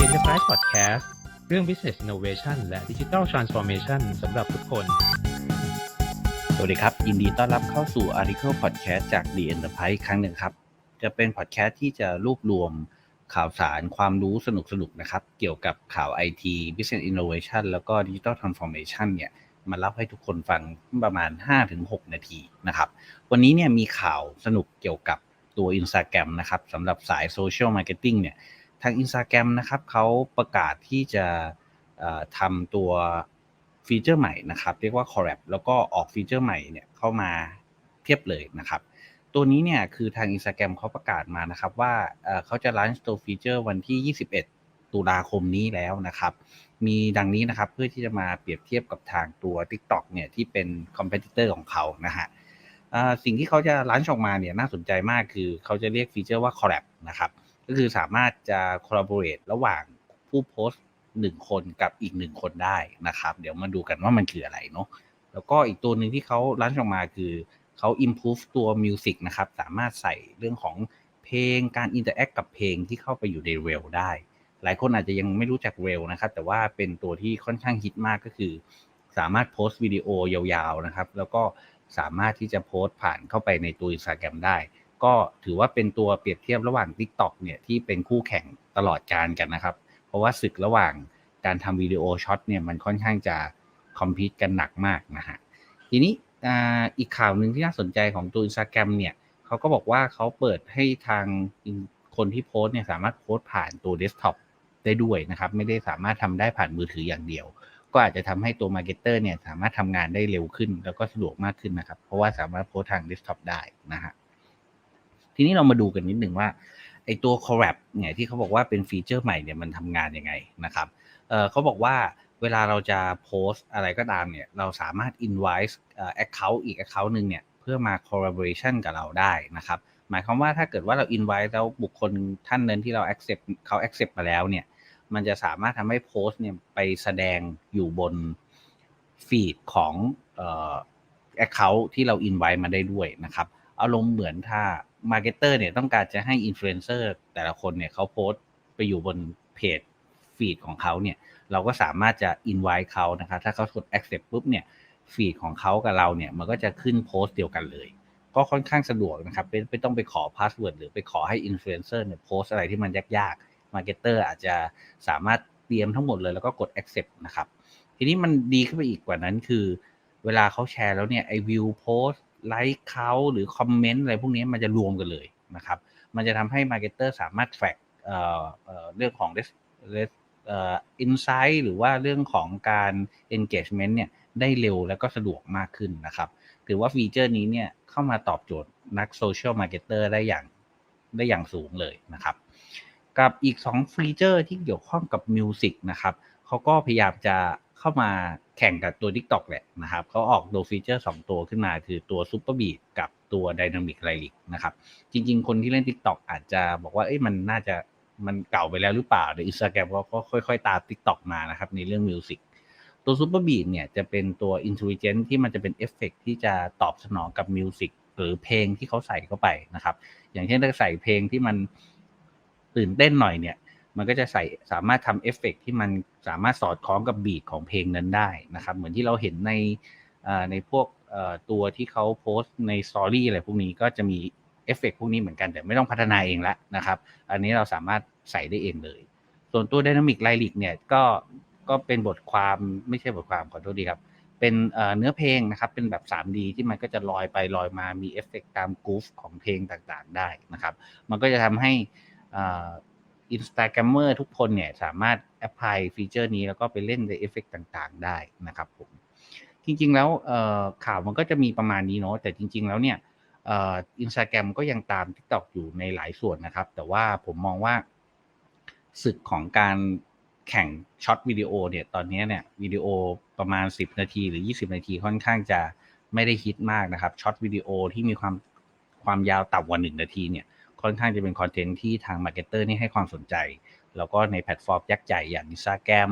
The Enterprise Podcast เรื่อง Business Innovation และ Digital Transformation สำหรับทุกคน สวัสดีครับ ยินดีต้อนรับเข้าสู่ Article Podcast จาก The Enterprise ครั้งหนึ่งครับ จะเป็นพอดแคสต์ที่จะรวบรวมข่าวสารความรู้สนุกๆนะครับ เกี่ยวกับข่าว IT Business Innovation แล้วก็ Digital Transformation เนี่ยมาเล่าให้ทุกคนฟังประมาณ 5-6 นาทีนะครับ วันนี้เนี่ยมีข่าวสนุกเกี่ยวกับตัว Instagram นะครับสำหรับสาย Social Marketing เนี่ย ทาง Instagram นะครับเขาประกาศที่จะทำตัวฟีเจอร์ใหม่นะครับ เรียกว่า Collab แล้วก็ออกฟีเจอร์ใหม่เนี่ยเข้ามาเทียบเลยนะครับ ตัวนี้เนี่ยคือทาง Instagram เขาประกาศมานะครับว่าเขาจะลันตัวฟีเจอร์วันที่ 21 ตุลาคมนี้แล้วนะครับ มีดังนี้นะครับเพื่อที่จะมาเปรียบเทียบกับทางตัว TikTok เนี่ยที่เป็น competitor ของเขานะฮะสิ่งที่เขาจะลันออกมาเนี่ยน่าสนใจมากคือเขาจะเรียกฟีเจอร์ว่า collab นะครับ ก็คือสามารถจะ collaborate ระหว่างผู้โพสต์หนึ่งคนกับอีกหนึ่งคนได้นะครับ เดี๋ยวมาดูกันว่ามันคืออะไรเนาะแล้วก็อีกตัวหนึ่งที่เขาลันออกมาคือเขา improve ตัว music นะครับ สามารถใส่เรื่องของเพลงการ interact กับเพลงที่เข้าไปอยู่ในเรลได้ หลายคนอาจจะยังไม่รู้จักเรลนะครับ แต่ว่าเป็นตัวที่ค่อนข้างฮิตมากก็คือ สามารถโพสต์วิดีโอยาวๆนะครับ แล้วก็สามารถที่จะโพสต์ผ่านเข้าไปในตัว Instagram ได้ ก็ถือว่าเป็นตัวเปรียบเทียบระหว่าง TikTok เนี่ยที่เป็นคู่แข่งตลอดการกันนะครับ เพราะว่าศึกระหว่างการทำวิดีโอช็อตเนี่ยมันค่อนข้างจะคอมพิวต์กันหนักมากนะฮะทีนี้อีกข่าวหนึ่งที่น่าสนใจของตัว Instagram เนี่ยเขาก็บอกว่าเขาเปิดให้ทางคนที่โพสเนี่ยสามารถโพสผ่านตัวเดสก์ท็อปได้ด้วยนะครับ ไม่ได้สามารถทำได้ผ่านมือถืออย่างเดียว ก็อาจจะทำให้ตัวมาร์เก็ตเตอร์เนี่ยสามารถทำงานได้เร็วขึ้น แล้วก็สะดวกมากขึ้นนะครับ เพราะว่าสามารถโพสทางเดสก์ท็อปได้นะฮะ ทีนี้เรามาดูกันนิดหนึ่งว่าไอตัว collab เนี่ยที่เขาบอกว่าเป็นฟีเจอร์ใหม่เนี่ยมันทำงานยังไงนะครับเออเขาบอกว่าเวลาเราจะโพสอะไรก็ตามเนี่ยเราสามารถ invite เอ่อ account อีก account หนึ่งเนี่ยเพื่อมา collaboration กับเราได้นะครับ หมายความว่าถ้าเกิดว่าเรา invite แล้วบุคคลท่านนั้นที่เรา accept เขา accept มาแล้วเนี่ยมันจะสามารถทำให้โพสเนี่ยไปแสดงอยู่บนฟีดของเอ่อ account ที่เรา invite มาได้ด้วยนะครับ อารมณ์เหมือนถ้า marketer เตอร์เนี่ยต้องการจะให้ influencer แต่ละคนเนี่ยเขาโพสต์ไปอยู่บนเพจฟีดของเขาเนี่ย เราก็สามารถจะ invite เขานะครับ ถ้าเขากด accept ปุ๊บเนี่ยฟีดของเขากับเราเนี่ยมันก็จะขึ้นโพสต์เดียวกันเลย ก็ค่อนข้างสะดวกนะครับไม่ไม่ต้องไปขอพาสเวิร์ดหรือไปขอให้ influencer เนี่ยโพสต์อะไรที่มันยากๆ marketer อาจจะสามารถเตรียมทั้งหมดเลยแล้วก็กด accept นะครับ ทีนี้มันดีขึ้นไปอีกกว่านั้นคือ เวลาเขาแชร์แล้วเนี่ยไอวิวโพส ไลค์เขาหรือคอมเมนต์อะไรพวกนี้มันจะรวมกันเลยนะครับ มันจะทำให้มาร์เก็ตเตอร์สามารถ track เเเรื่องของเอ่อ insight หรือว่าเรื่องของการ engagement เนี่ยได้เร็วแล้วก็สะดวกมากขึ้นนะครับ ถือว่าฟีเจอร์นี้เนี่ยเข้ามาตอบโจทย์นักโซเชียลมาร์เก็ตเตอร์ได้อย่างได้อย่างสูงเลยนะครับ กับอีก 2 ฟีเจอร์ที่เกี่ยวข้องกับมิวสิกนะครับเขาก็พยายามจะ เข้ามาแข่งกับตัว TikTok แหละนะครับเขาออกตัวฟีเจอร์ 2 ตัวขึ้นมา คือตัว Super Beat กับตัว Dynamic Lyric นะครับ จริง ๆ คนที่เล่น TikTok อาจจะบอกว่าเอ้ยมันน่าจะมันเก่าไปแล้วหรือเปล่าเดี๋ยว Instagram ก็ก็ค่อย ๆ ตาม TikTok มานะครับ ในเรื่องมิวสิกตัว Super Beat เนี่ยจะเป็นตัว Intelligent ที่มันจะเป็นเอฟเฟกที่จะตอบสนองกับมิวสิกหรือเพลงที่เขาใส่เข้าไปนะครับ อย่างเช่นถ้าใส่เพลงที่มันตื่นเต้นหน่อยเนี่ย มันก็จะใส่สามารถทำเอฟเฟกที่มันสามารถสอดคล้องกับบีทของเพลงนั้นได้นะครับ เหมือนที่เราเห็นในในพวกตัวที่เขาโพสต์ในสตอรี่อะไรพวกนี้ก็จะมีเอฟเฟกพวกนี้เหมือนกันแต่ไม่ต้องพัฒนาเองละนะครับ อันนี้เราสามารถใส่ได้เองเลย ส่วนตัว Dynamic Lyric เนี่ยก็ก็เป็นบทความไม่ใช่บทความขอโทษดีครับ เป็นเอ่อเนื้อเพลงนะครับเป็นแบบ 3D ที่มันก็จะลอยไปลอยมามีเอฟเฟกตามกรูฟของเพลงต่างๆได้นะครับ มันก็จะทำให้ อินสตาแกรมเมอร์ทุกคนเนี่ยสามารถแอพพลายฟีเจอร์นี้แล้วก็ไปเล่นในเอฟเฟกต่างๆ ได้นะครับผมจริงๆแล้วข่าวมันก็จะมีประมาณนี้เนาะแต่จริง ๆ แล้วเนี่ยอินสตาแกรมก็ยังตาม TikTok อยู่ในหลายส่วนนะครับ แต่ว่าผมมองว่าศึกของการแข่งช็อตวิดีโอเนี่ยตอนนี้เนี่ยวิดีโอประมาณ 10 นาทีหรือ 20 นาทีค่อนข้างจะไม่ได้ฮิตมากนะครับช็อตวิดีโอที่มีความความยาวต่ำกว่า 1 นาทีเนี่ย ค่อนข้างจะเป็นคอนเทนต์ที่ทางมาร์เก็ตเตอร์นี่ให้ความสนใจ แล้วก็ในแพลตฟอร์มยักษ์ใหญ่อย่าง Instagram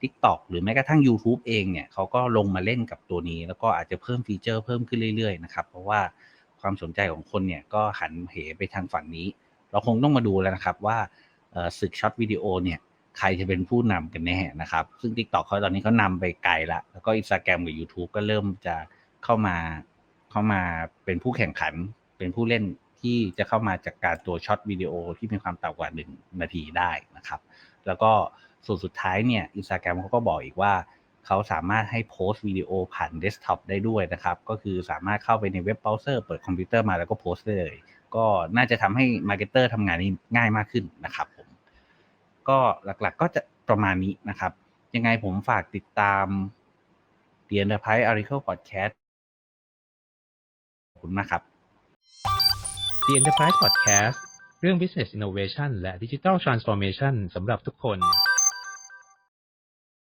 TikTok หรือแม้กระทั่ง YouTube เองเนี่ยเขาก็ลงมาเล่นกับตัวนี้ แล้วก็อาจจะเพิ่มฟีเจอร์เพิ่มขึ้นเรื่อยๆนะครับเพราะว่าความสนใจของคนเนี่ยก็หันเหไปทางฝั่งนี้ เราคงต้องมาดูแล้วนะครับว่าเอ่อศึกช็อตวิดีโอเนี่ยใครจะเป็นผู้นำกันแน่นะครับ ซึ่ง TikTok เขาตอนนี้เขานำไปไกลละแล้วก็ Instagram กับ YouTube ก็เริ่มจะเข้ามาเข้ามาเป็นผู้แข่งขันเป็นผู้เล่น ที่จะเข้ามาจากการตัวช็อตวิดีโอที่มีความต่ำกว่า 1 นาทีได้นะครับ แล้วก็ส่วนสุดท้ายเนี่ย Instagram เขาก็บอกอีกว่า เขาสามารถให้โพสต์วิดีโอผ่านเดสก์ท็อปได้ด้วยนะครับ ก็คือสามารถเข้าไปในเว็บเบราว์เซอร์เปิดคอมพิวเตอร์มาแล้วก็โพสต์ได้เลย ก็น่าจะทำให้มาร์เก็ตเตอร์ทำงานนี้ง่ายมากขึ้นนะครับผมก็หลักๆก็จะประมาณนี้นะครับ ยังไงผมฝากติดตาม The Enterprise Article Podcast ขอบคุณมากครับ The Enterprise Podcast เรื่อง Business Innovation และ Digital Transformation สำหรับทุกคน